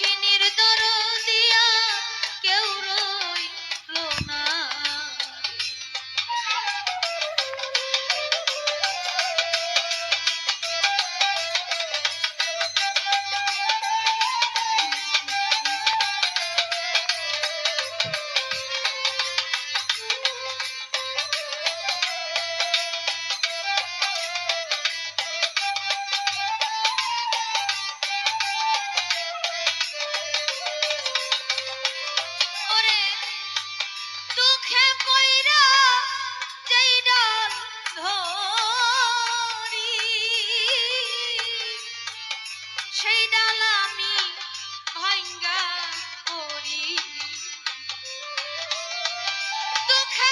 দক্ষিণের দর দিয়া কেউ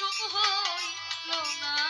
সময় না।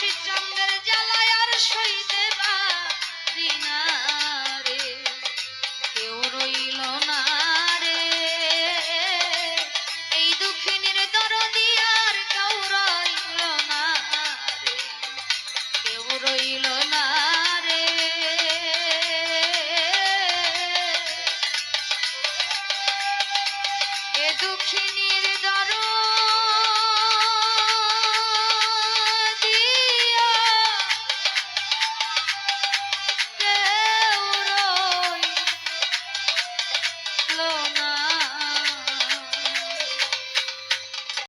she done